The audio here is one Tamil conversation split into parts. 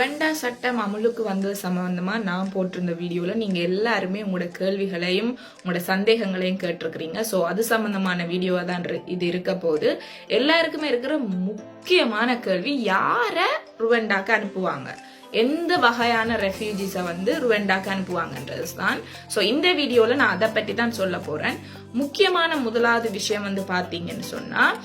வெண்டா சட்டம் அமலுக்கு வந்தது சம்பந்தமா நான் போட்டிருந்த வீடியோல நீங்க எல்லாருமே உங்களோட கேள்விகளையும் உங்களோட சந்தேகங்களையும் கேட்டிருக்கிறீங்க. ஸோ அது சம்பந்தமான வீடியோவா தான் இது இருக்க போது எல்லாருக்குமே இருக்கிற முக்கியமான கேள்வி யார ருவண்டாக்கு அனுப்புவாங்க? எந்த வகையான ரெஃப்யூஜிஸை வந்து ருவெண்டாக்கு அனுப்புவாங்கன்றது தான். ஸோ இந்த வீடியோவில் நான் அதை பற்றி தான் சொல்ல போகிறேன் முக்கியமான முதலாவது விஷயம் வந்து பார்த்தீங்கன்னு சொன்னால்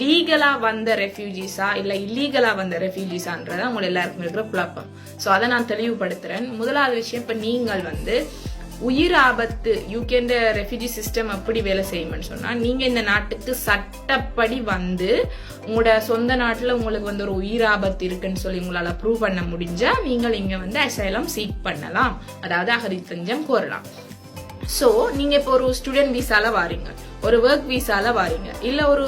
லீகலாக வந்த ரெஃப்யூஜிஸா இல்லை இல்லீகலாக வந்த ரெஃப்யூஜிஸான்றதான் உங்களை எல்லாருக்கும் இருக்கிற குழப்பம். ஸோ அதை நான் தெளிவுபடுத்துகிறேன் முதலாவது விஷயம் இப்போ நீங்கள் வந்து உயிர் ஆபத்து யூகேண்ட ரெஃப்யூஜி சிஸ்டம் அப்படி வேலை செய்யும்னு சொன்னால் நீங்கள் இந்த நாட்டுக்கு சட்டப்படி வந்து உங்களோட சொந்த நாட்டில் உங்களுக்கு வந்து ஒரு உயிர் ஆபத்து இருக்குன்னு சொல்லி உங்களால் ப்ரூவ் பண்ண முடிஞ்சால் நீங்கள் இங்கே வந்து அசைலம் சீக் பண்ணலாம். அதாவது அகதி கோரலாம். ஸோ நீங்கள் இப்போ ஒரு ஸ்டூடெண்ட் விசால வாரீங்க. ஒரு ஒர்க் விசால வாரீங்க. இல்ல ஒரு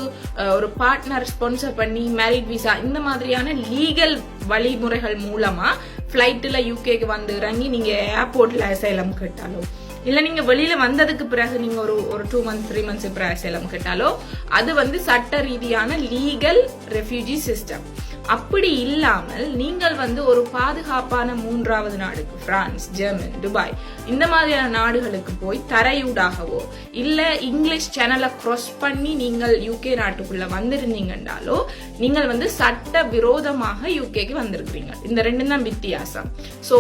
ஒரு பார்ட்னர் ஸ்பான்சர் பண்ணி மேரிட் விசா இந்த மாதிரியான லீகல் வழிமுறைகள் மூலமா ஃப்ளைட்டில் யூகேக்கு வந்து இறங்கி நீங்க ஏர்போர்ட்ல அசைலம் கேட்டாலோ இல்லை நீங்கள் வெளியில் வந்ததுக்கு பிறகு நீங்கள் ஒரு ஒரு டூ மந்த்ஸ் த்ரீ மந்த்ஸ் பிறகு அசைலம் கேட்டாலோ அது வந்து சட்ட ரீதியான லீகல் ரெஃப்யூஜி சிஸ்டம் அப்படி இல்லாமல் நீங்கள் வந்து ஒரு பாதுகாப்பான மூன்றாவது நாடுக்கு பிரான்ஸ் ஜெர்மன் துபாய் இந்த மாதிரியான நாடுகளுக்கு போய் தரையூடாகவோ இல்லை இங்கிலீஷ் சேனலை க்ராஸ் பண்ணி நீங்கள் யூகே நாட்டுக்குள்ள வந்திருந்தீங்கன்னாலோ நீங்கள் வந்து சட்ட விரோதமாக யூகேக்கு வந்திருக்கிறீங்க. இந்த ரெண்டும் தான் வித்தியாசம். ஸோ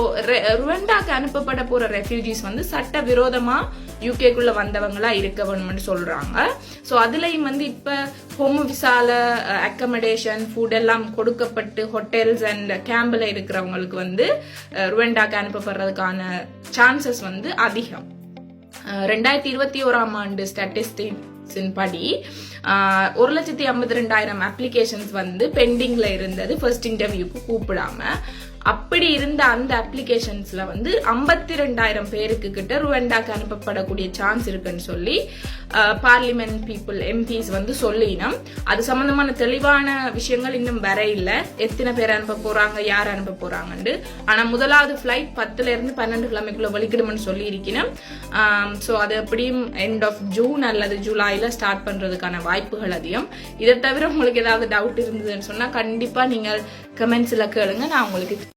ருவண்டாக்கு அனுப்பப்பட போற ரெஃப்யூஜிஸ் வந்து சட்ட விரோதமா யூகேக்குள்ள வந்தவங்களா இருக்க வேணும்னு சொல்றாங்க. ஸோ அதுலயும் வந்து இப்ப ஹோம் விசால அக்கமடேஷன் ஃபுட் எல்லாம் கொடுக்கப்பட்டு ஹோட்டல்ஸ் அண்ட் கேம்பில் இருக்கிறவங்களுக்கு வந்து ருவெண்டாக்கு அனுப்பப்படுறதுக்கான சான்சஸ் வந்து அதிகம். ரெண்டாயிரத்தி இருபத்தி ஓராம் ஆண்டு ஸ்டாட்டிஸ்டிக்ஸின் படி ஒரு லட்சத்தி ஐம்பத்தி ரெண்டாயிரம் அப்ளிகேஷன்ஸ் வந்து பெண்டிங்கில் இருந்தது. ஃபர்ஸ்ட் இன்டர்வியூக்கு கூப்பிடாம அப்படி இருந்த அந்த அப்ளிகேஷன்ஸ்ல வந்து ஐம்பத்தி ரெண்டாயிரம் பேருக்கு கிட்ட ருவண்டாக்கு அனுப்பப்படக்கூடிய சான்ஸ் இருக்குன்னு சொல்லி பார்லிமெண்ட் பீப்புள் எம்பிஸ் வந்து சொல்லினோம். அது சம்பந்தமான தெளிவான விஷயங்கள் இன்னும் வர இல்லை. எத்தனை பேர் அனுப்ப போறாங்க யார் அனுப்ப போறாங்கன்னு ஆனா முதலாவது ஃபிளைட் பத்துல இருந்து பன்னெண்டு கிழமைக்குள்ள வலிக்கிடும்னு சொல்லி இருக்கணும் ஸோ அது எப்படியும் எண்ட் ஆஃப் ஜூன் அல்லது ஜூலைல ஸ்டார்ட் பண்றதுக்கான வாய்ப்புகள் அதிகம். இதை தவிர உங்களுக்கு ஏதாவது டவுட் இருந்ததுன்னு சொன்னா கண்டிப்பா நீங்கள் கமெண்ட்ஸ்ல கேளுங்க. நான் உங்களுக்கு